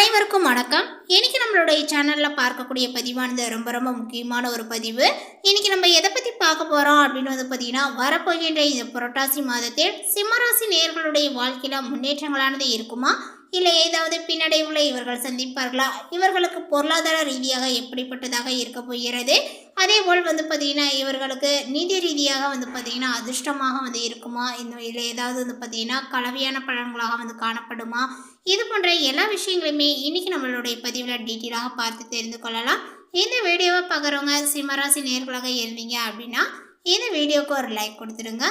அனைவருக்கும் வணக்கம். இன்னைக்கு நம்மளுடைய சேனலில் பார்க்கக்கூடிய பதிவானது ரொம்ப ரொம்ப முக்கியமான ஒரு பதிவு. இன்னைக்கு நம்ம எதை பற்றி பார்க்க போகிறோம் அப்படின்னு வந்து பார்த்தீங்கன்னா வரப்போகின்ற இந்த புரட்டாசி மாதத்தில் சிம்மராசி நேர்களுடைய வாழ்க்கையில் முன்னேற்றங்களானது இருக்குமா? இல்லை ஏதாவது பின்னடைவுகளை இவர்கள் சந்திப்பார்களா? இவர்களுக்கு பொருளாதார ரீதியாக எப்படிப்பட்டதாக இருக்க போகிறது? அதே போல் வந்து பார்த்திங்கன்னா இவர்களுக்கு நிதி ரீதியாக வந்து பார்த்திங்கன்னா அதிர்ஷ்டமாக வந்து இருக்குமா? இந்த இல்லை ஏதாவது வந்து பார்த்தீங்கன்னா கலவையான பழங்களாக வந்து காணப்படுமா? இது போன்ற எல்லா விஷயங்களுமே இன்னைக்கு நம்மளுடைய பதிவில் டீட்டெயிலாக பார்த்து தெரிந்து கொள்ளலாம். இந்த வீடியோவை பார்க்குறவங்க சிம்மராசி நேர்களாக இருந்தீங்க அப்படின்னா இந்த வீடியோவுக்கு ஒரு லைக் கொடுத்துருங்க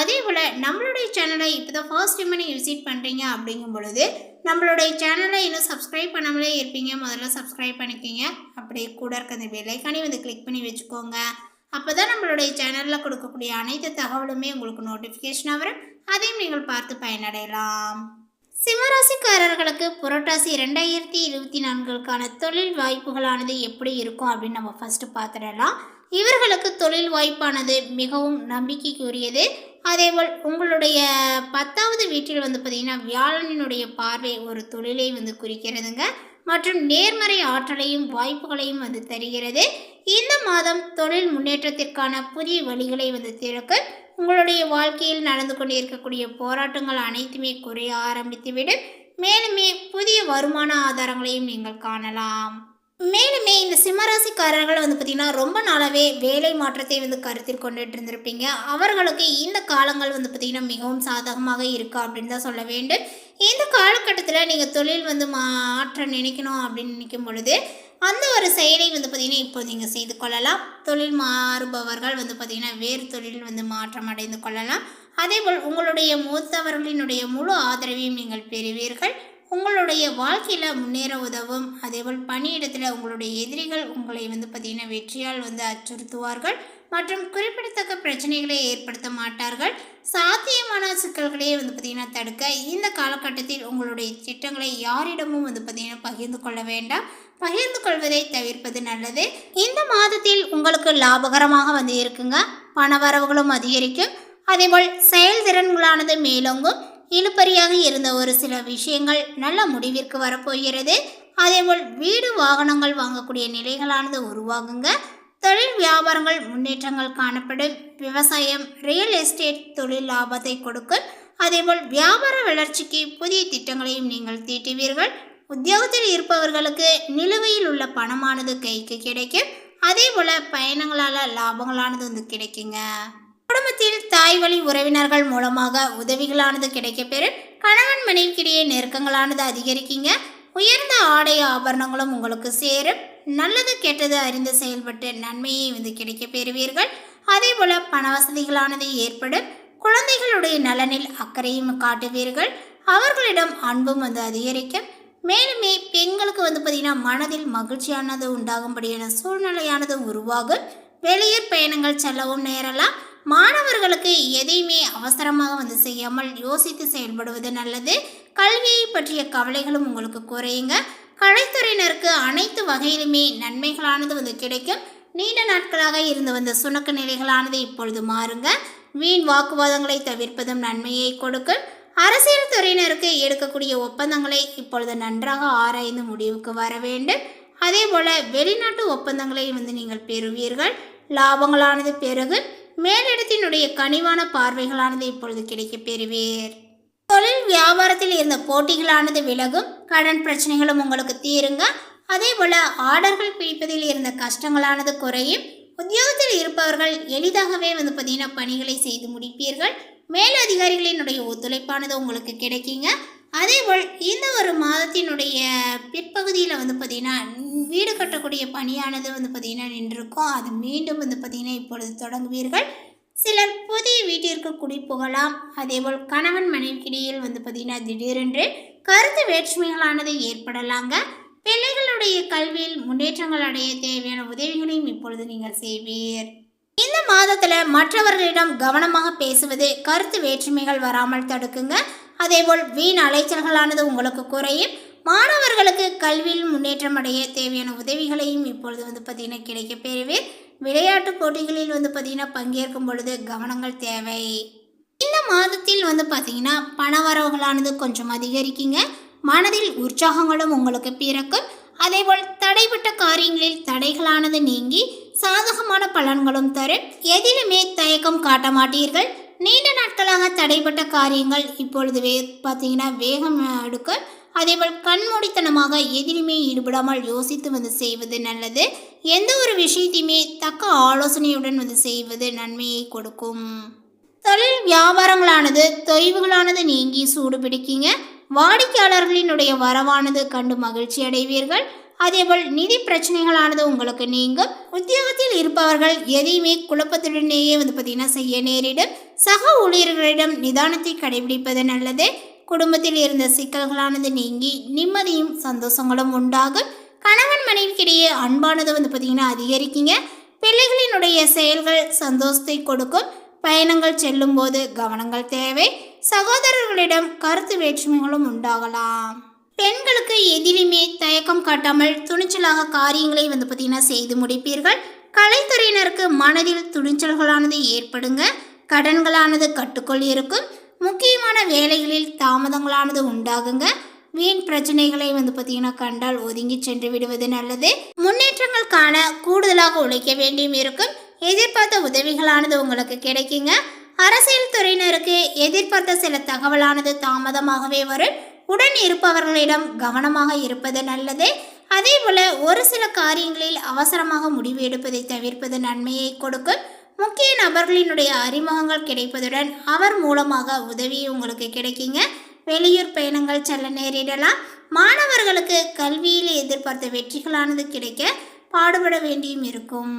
அதே போல் நம்மளுடைய சேனலை இப்போ தான் ஃபர்ஸ்ட் டைம் நீங்கள் விசிட் பண்ணுறீங்க அப்படிங்கும் பொழுது நம்மளுடைய சேனலை இன்னும் சப்ஸ்கிரைப் பண்ணாமலே இருப்பீங்க. முதல்ல சப்ஸ்கிரைப் பண்ணிக்கிங்க. அப்படியே கூட இருக்க அந்த பெல்லைக்கானே வந்து கிளிக் பண்ணி வச்சுக்கோங்க. அப்போ தான் நம்மளுடைய சேனலில் கொடுக்கக்கூடிய அனைத்து தகவலுமே உங்களுக்கு நோட்டிஃபிகேஷனாக வரும். அதையும் நீங்கள் பார்த்து பயனடையலாம். சிம்மராசிக்காரர்களுக்கு புரட்டாசி ரெண்டாயிரத்தி இருபத்தி நான்குக்கான தொழில் வாய்ப்புகளானது எப்படி இருக்கும் அப்படின்னு நம்ம ஃபஸ்ட்டு பார்த்துடலாம். இவர்களுக்கு தொழில் வாய்ப்பானது மிகவும் நம்பிக்கைக்குரியது. அதேபோல் உங்களுடைய பத்தாவது வீட்டில் வந்து பார்த்திங்கன்னா வியாழனினுடைய பார்வை ஒரு தொழிலை வந்து குறிக்கிறதுங்க. மற்றும் நேர்மறை ஆற்றலையும் வாய்ப்புகளையும் வந்து தருகிறது. இந்த மாதம் தொழில் முன்னேற்றத்திற்கான புதிய வழிகளை வந்து திறக்க உங்களுடைய வாழ்க்கையில் நடந்து கொண்டிருக்கக்கூடிய போராட்டங்கள் அனைத்துமே குறைய ஆரம்பித்துவிடும். மேலுமே புதிய வருமான ஆதாரங்களையும் நீங்கள் காணலாம். மேலுமே இந்த சிம்மராசிக்காரர்கள் வந்து பார்த்திங்கன்னா ரொம்ப நாளாகவே வேலை மாற்றத்தை வந்து கருத்தில் கொண்டுட்டு இருந்திருப்பீங்க. அவர்களுக்கு இந்த காலங்கள் வந்து பார்த்திங்கன்னா மிகவும் சாதகமாக இருக்கு அப்படின்னு தான் சொல்ல வேண்டும். இந்த காலகட்டத்தில் நீங்கள் தொழில் வந்து மாற்ற நினைக்கணும் அப்படின்னு நினைக்கும் பொழுது அந்த ஒரு செயலை வந்து பார்த்திங்கன்னா இப்போ நீங்கள் செய்து கொள்ளலாம். தொழில் மாறுபவர்கள் வந்து பார்த்திங்கன்னா வேறு தொழில் வந்து மாற்றம் அடைந்து கொள்ளலாம். அதேபோல் உங்களுடைய மூத்தவர்களினுடைய முழு ஆதரவையும் நீங்கள் பெறுவீர்கள். உங்களுடைய வாழ்க்கையில் முன்னேற உதவும். அதேபோல் பணியிடத்தில் உங்களுடைய எதிரிகள் உங்களை வந்து பார்த்திங்கன்னா வெற்றியால் வந்து அச்சுறுத்துவார்கள். மற்றும் குறிப்பிடத்தக்க பிரச்சனைகளை ஏற்படுத்த மாட்டார்கள். சாத்தியமான சிக்கல்களையே வந்து பார்த்திங்கன்னா தடுக்க இந்த காலகட்டத்தில் உங்களுடைய திட்டங்களை யாரிடமும் வந்து பார்த்திங்கன்னா பகிர்ந்து கொள்ள வேண்டாம். பகிர்ந்து கொள்வதை தவிர்ப்பது நல்லது. இந்த மாதத்தில் உங்களுக்கு லாபகரமாக வந்து இருக்குங்க. பண வரவுகளும் அதிகரிக்கும். அதேபோல் செயல்திறன்களானது மேலோங்கும். இழுபறியாக இருந்த ஒரு சில விஷயங்கள் நல்ல முடிவிற்கு வரப்போகிறது. அதேபோல் வீடு வாகனங்கள் வாங்கக்கூடிய நிலைகளானது உருவாகுங்க. தொழில் வியாபாரங்கள் முன்னேற்றங்கள் காணப்படும். விவசாயம் ரியல் எஸ்டேட் தொழில் லாபத்தை கொடுக்கும். அதேபோல் வியாபார வளர்ச்சிக்கு புதிய திட்டங்களையும் நீங்கள் தீட்டுவீர்கள். உத்தியோகத்தில் இருப்பவர்களுக்கு நிலுவையில் உள்ள பணமானது கைக்கு கிடைக்கும். அதே போல் பயணங்களால் லாபங்களானது வந்து கிடைக்குங்க. குடும்பத்தில் தாய் வழி உறவினர்கள் மூலமாக உதவிகளானது கிடைக்கப்பெறும் கணவன் மனைவிக்கிடையே நெருக்கங்களானது அதிகரிக்குங்க. உயர்ந்த ஆடை ஆபரணங்களும் உங்களுக்கு சேரும். நல்லது கெட்டது அறிந்து செயல்பட்டு நன்மையை வந்து கிடைக்க பெறுவீர்கள். அதே போல பண வசதிகளானது ஏற்படும். குழந்தைகளுடைய நலனில் அக்கறையும் காட்டுவீர்கள். அவர்களிடம் அன்பும் வந்து அதிகரிக்கும். மேலுமே பெண்களுக்கு வந்து பார்த்திங்கன்னா மனதில் மகிழ்ச்சியானது உண்டாகும்படியான சூழ்நிலையானது உருவாகும். வெளியூர் பயணங்கள் செல்லவும் நேரலாம். மாணவர்களுக்கு எதையுமே அவசரமாக வந்து செய்யாமல் யோசித்து செயல்படுவது நல்லது. கல்வியை பற்றிய கவலைகளும் உங்களுக்கு குறையுங்க. கலைத்துறையினருக்கு அனைத்து வகையிலுமே நன்மைகளானது வந்து கிடைக்கும். நீண்ட நாட்களாக இருந்து வந்த சுணக்க நிலைகளானது இப்பொழுது மாறுங்க. வீண் வாக்குவாதங்களை தவிர்ப்பதும் நன்மையை கொடுக்கும். அரசியல் துறையினருக்கு எடுக்கக்கூடிய ஒப்பந்தங்களை இப்பொழுது நன்றாக ஆராய்ந்து முடிவுக்கு வர வேண்டும். அதே போல வெளிநாட்டு ஒப்பந்தங்களை வந்து நீங்கள் பெறுவீர்கள். லாபங்களானது பெருகு மேலிடத்தினுடைய கனிவான பார்வைகளானது இப்பொழுது கிடைக்க பெறுவீர். தொழில் வியாபாரத்தில் இருந்த போட்டிகளானது விலகும் கடன் பிரச்சனைகளும் உங்களுக்கு தீருங்க. அதே போல ஆர்டர்கள் பிடிப்பதில் இருந்த கஷ்டங்களானது குறையும். உத்தியோகத்தில் இருப்பவர்கள் எளிதாகவே வந்து பார்த்தீங்கன்னா பணிகளை செய்து முடிப்பீர்கள். மேலதிகாரிகளினுடைய ஒத்துழைப்பானது உங்களுக்கு கிடைக்குங்க. அதேபோல் இந்த ஒரு மாதத்தினுடைய பிற்பகுதியில் வந்து பார்த்திங்கன்னா வீடு கட்டக்கூடிய பணியானது வந்து பார்த்திங்கன்னா நின்றிருக்கும். அது மீண்டும் வந்து பார்த்திங்கன்னா இப்பொழுது தொடங்குவீர்கள். சிலர் புதிய வீட்டிற்கு குடி புகலாம். அதேபோல் கணவன் மனைவிக்கிடையில் வந்து பார்த்திங்கன்னா திடீரென்று கருத்து வேற்றுமைகளானது ஏற்படலாங்க. பிள்ளைகளுடைய கல்வியில் முன்னேற்றங்கள் அடைய தேவையான உதவிகளையும் இப்பொழுது நீங்கள் செய்வீர். இந்த மாதத்தில் மற்றவர்களிடம் கவனமாக பேசுவது கருத்து வேற்றுமைகள் வராமல் தடுக்குங்க. அதேபோல் வீண் அலைச்சல்களானது உங்களுக்கு குறையும். மாணவர்களுக்கு கல்வியில் முன்னேற்றம் அடைய தேவையான உதவிகளையும் இப்பொழுது வந்து பார்த்தீங்கன்னா கிடைக்க பெறுவீர் விளையாட்டு போட்டிகளில் வந்து பார்த்தீங்கன்னா பங்கேற்கும் பொழுது கவனங்கள் தேவை. இந்த மாதத்தில் வந்து பார்த்தீங்கன்னா பண வரவுகளானது கொஞ்சம் அதிகரிக்குங்க. மனதில் உற்சாகங்களும் உங்களுக்கு பிறக்கும். அதேபோல் தடைப்பட்ட காரியங்களில் தடைகளானது நீங்கி சாதகமான பலன்களும் தரும். எதிலுமே தயக்கம் காட்ட மாட்டீர்கள். நீண்ட நாட்களாக தடைப்பட்ட காரியங்கள் இப்பொழுது வே பார்த்தீங்கன்னா வேகம் எடுக்கும் அதேபோல் கண்மூடித்தனமாக எதிலுமே ஈடுபடாமல் யோசித்து வந்து செய்வது நல்லது. எந்த ஒரு விஷயத்தையுமே தக்க ஆலோசனையுடன் வந்து செய்வது நன்மையை கொடுக்கும். தொழில் வியாபாரங்களானது தொய்வுகளானது நீங்கி சூடு பிடிக்கிங்க வாடிக்கையாளர்களினுடைய வரவானது கண்டு மகிழ்ச்சி அடைவீர்கள் அதேபோல் நிதி பிரச்சனைகளானது உங்களுக்கு நீங்கும். உத்தியோகத்தில் இருப்பவர்கள் எதையுமே குழப்பத்துடனேயே வந்து பார்த்தீங்கன்னா செய்ய நேரிடும். சக ஊழியர்களிடம் நிதானத்தை கடைபிடிப்பது நல்லது. குடும்பத்தில் இருந்த சிக்கல்களானது நீங்கி நிம்மதியும் சந்தோஷங்களும் உண்டாகும். கணவன் மனைவிக்கிடையே அன்பானது வந்து பார்த்தீங்கன்னா அதிகரிக்குங்க. பிள்ளைகளினுடைய செயல்கள் சந்தோஷத்தை கொடுக்கும். பயணங்கள் செல்லும்போது கவனங்கள் தேவை. சகோதரர்களிடம் கருத்து வேற்றுமைகளும் உண்டாகலாம். பெண்களுக்கு எதிலுமே தயக்கம் காட்டாமல் துணிச்சலாக காரியங்களை வந்து பார்த்தீங்கன்னா செய்து முடிப்பீர்கள். கலைத்துறையினருக்கு மனதில் துணிச்சல்களானது ஏற்படுங்க. கடன்களானது கட்டுக்குள் இருக்கும். முக்கியமான வேலைகளில் தாமதங்களானது உண்டாகுங்க. வீண் பிரச்சனைகளை வந்து பார்த்தீங்கன்னா கண்டால் ஒதுங்கி சென்று விடுவது நல்லது. முன்னேற்றங்கள் காண கூடுதலாக உழைக்க வேண்டியும் இருக்கும். எதிர்பார்த்த உதவிகளானது உங்களுக்கு கிடைக்குங்க. அரசியல் துறையினருக்கு எதிர்பார்த்த சில தகவலானது தாமதமாகவே வரும். உடன் இருப்பவர்களிடம் கவனமாக இருப்பது நல்லது. அதேபோல ஒரு சில காரியங்களில் அவசரமாக முடிவு எடுப்பதை தவிர்ப்பது நன்மையை கொடுக்கும். முக்கிய நபர்களினுடைய அறிமுகங்கள் கிடைப்பதுடன் அவர் மூலமாக உதவி உங்களுக்கு கிடைக்குங்க. வெளியூர் பயணங்கள் செல்ல நேரிடலாம். மாணவர்களுக்கு கல்வியில் எதிர்பார்த்த வெற்றிகளானது கிடைக்க பாடுபட வேண்டியும் இருக்கும்.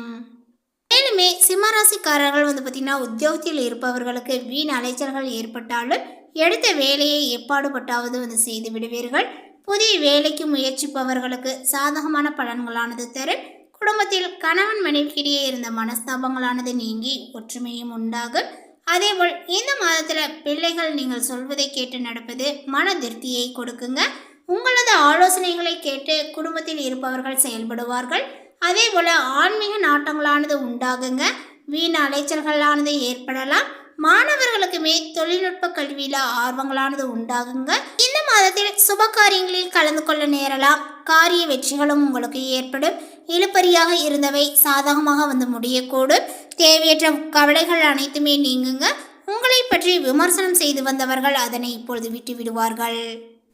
மேலுமே சிம்மராசிக்காரர்கள் வந்து பார்த்திங்கன்னா உத்தியோகத்தில் இருப்பவர்களுக்கு வீண் அலைச்சல்கள் ஏற்பட்டாலும் எடுத்த வேலையை எப்பாடுபட்டாவது வந்து செய்து விடுவீர்கள். புதிய வேலைக்கு முயற்சிப்பவர்களுக்கு சாதகமான பலன்களானது தரும். குடும்பத்தில் கணவன் மனைவிக்கிடையே இருந்த மனஸ்தாபங்களானது நீங்கி ஒற்றுமையும் உண்டாகும். அதேபோல் இந்த மாதத்தில் பிள்ளைகள் நீங்கள் சொல்வதை கேட்டு நடப்பது மன திருப்தியை கொடுக்குங்க. உங்களது ஆலோசனைகளை கேட்டு குடும்பத்தில் இருப்பவர்கள் செயல்படுவார்கள். அதே போல் ஆன்மீக நாட்டங்களானது உண்டாகுங்க. வீண் அலைச்சல்களானது ஏற்படலாம். மாணவர்களுக்குமே தொழில்நுட்ப கல்வியில் ஆர்வங்களானது உண்டாகுங்க. இந்த மாதத்தில் சுப காரியங்களில் கலந்து கொள்ள நேரலாம். காரிய வெற்றிகளும் உங்களுக்கு ஏற்படும். இழுப்பறியாக இருந்தவை சாதகமாக வந்து முடியக்கூடும். தேவையற்ற கவலைகள் அனைத்துமே நீங்குங்க. உங்களை பற்றி விமர்சனம் செய்து வந்தவர்கள் அதனை இப்பொழுது விட்டு விடுவார்கள்.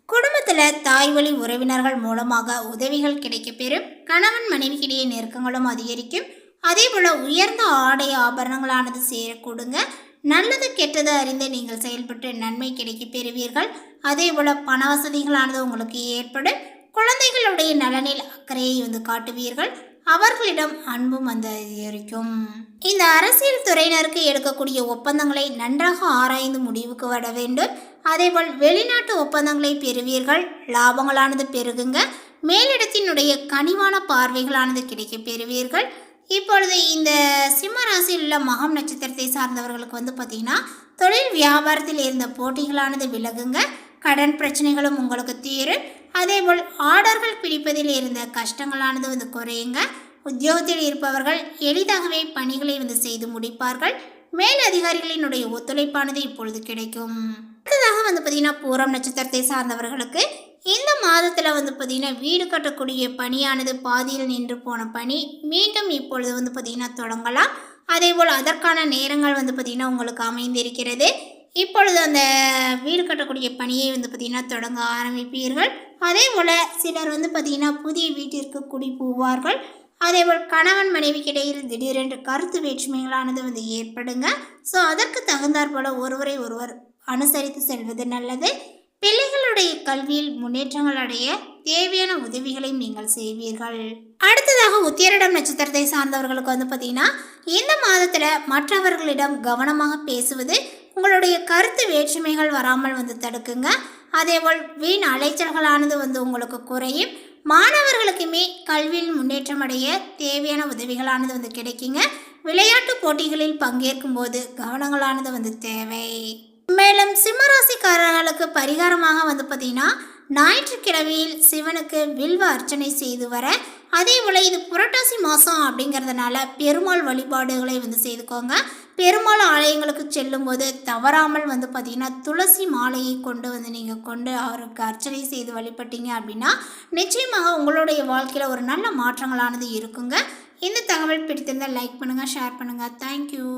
குடும்பத்தில் தாய் வழி உறவினர்கள் மூலமாக உதவிகள் கிடைக்கப்பெறும் கணவன் மனைவிக்கிடையே நெருக்கங்களும் அதிகரிக்கும். அதே போல் உயர்ந்த ஆடை ஆபரணங்களானது சேரக்கூடுங்க. நல்லது கெட்டது அறிந்து நீங்கள் செயல்பட்டு நன்மை கிடைக்கப் பெறுவீர்கள். அதே போல் பண வசதிகளானது உங்களுக்கு ஏற்படும். குழந்தைகளுடைய நலனில் அக்கறையை வந்து காட்டுவீர்கள். அவர்களிடம் அன்பும் வந்து அதிகரிக்கும். இந்த அரசியல் துறையினருக்கு எடுக்கக்கூடிய ஒப்பந்தங்களை நன்றாக ஆராய்ந்து முடிவுக்கு வர வேண்டும். அதேபோல் வெளிநாட்டு ஒப்பந்தங்களை பெறுவீர்கள். லாபங்களானது பெருகுங்க. மேலிடத்தினுடைய கனிவான பார்வைகளானது கிடைக்க பெறுவீர்கள். இப்பொழுது இந்த சிம்ம ராசியில் உள்ள மகம் நட்சத்திரத்தை சார்ந்தவர்களுக்கு வந்து பார்த்திங்கன்னா தொழில் வியாபாரத்தில் இருந்த போட்டிகளானது விலகுங்க. கடன் பிரச்சனைகளும் உங்களுக்கு தீரும். அதேபோல் ஆர்டர்கள் பிடிப்பதில் இருந்த கஷ்டங்களானது வந்து குறையுங்க. உத்தியோகத்தில் இருப்பவர்கள் எளிதாகவே பணிகளை வந்து செய்து முடிப்பார்கள். மேல் அதிகாரிகளினுடைய ஒத்துழைப்பானது இப்பொழுது கிடைக்கும். அடுத்ததாக வந்து பார்த்திங்கன்னா பூரம் நட்சத்திரத்தை சார்ந்தவர்களுக்கு இந்த மாதத்தில் வந்து பார்த்திங்கன்னா வீடு கட்டக்கூடிய பணியானது பாதியில் நின்று போன பணி மீண்டும் இப்பொழுது வந்து பார்த்திங்கன்னா தொடங்கலாம். அதே போல் அதற்கான நேரங்கள் வந்து பார்த்திங்கன்னா உங்களுக்கு அமைந்திருக்கிறது. இப்பொழுது அந்த வீடு கட்டக்கூடிய பணியை வந்து பார்த்திங்கன்னா தொடங்க ஆரம்பிப்பீர்கள். அதே போல் சிலர் வந்து பார்த்திங்கன்னா புதிய வீட்டிற்கு குடி போவார்கள். அதேபோல் கணவன் மனைவிக்கிடையில் திடீரென்று கருத்து வேற்றுமைகளானது வந்து ஏற்படுங்க. ஸோ அதற்கு தகுந்தாற்போல் ஒருவரை ஒருவர் அனுசரித்து செல்வது நல்லது. பிள்ளைகளுடைய கல்வியில் முன்னேற்றங்கள் அடைய தேவையான உதவிகளையும் நீங்கள் செய்வீர்கள். அடுத்ததாக உத்தியரிடம் நட்சத்திரத்தை சார்ந்தவர்களுக்கு வந்து பார்த்தீங்கன்னா இந்த மாதத்தில் மற்றவர்களிடம் கவனமாக பேசுவது உங்களுடைய கருத்து வேற்றுமைகள் வராமல் வந்து தடுக்குங்க. அதேபோல் வீண் அலைச்சல்களானது வந்து உங்களுக்கு குறையும். மாணவர்களுக்குமே கல்வியில் முன்னேற்றம் அடைய தேவையான உதவிகளானது வந்து கிடைக்குங்க. விளையாட்டு போட்டிகளில் பங்கேற்கும் போது கவனங்களானது வந்து தேவை. மேலும் சிம்மராசிக்காரர்களுக்கு பரிகாரமாக வந்து பார்த்தீங்கன்னா ஞாயிற்றுக்கிழமையில் சிவனுக்கு வில்வ அர்ச்சனை செய்து வர அதே போல் இது புரட்டாசி மாதம் அப்படிங்கிறதுனால பெருமாள் வழிபாடுகளை வந்து செய்துக்கோங்க. பெருமாள் ஆலயங்களுக்கு செல்லும்போது தவறாமல் வந்து பார்த்திங்கன்னா துளசி மாலையை கொண்டு வந்து நீங்கள் கொண்டு அவருக்கு அர்ச்சனை செய்து வழிபட்டீங்க அப்படின்னா நிச்சயமாக உங்களுடைய வாழ்க்கையில் ஒரு நல்ல மாற்றங்களானது இருக்குங்க. இந்த தகவல் பிடித்திருந்தால் லைக் பண்ணுங்கள் ஷேர் பண்ணுங்கள் தேங்க்யூ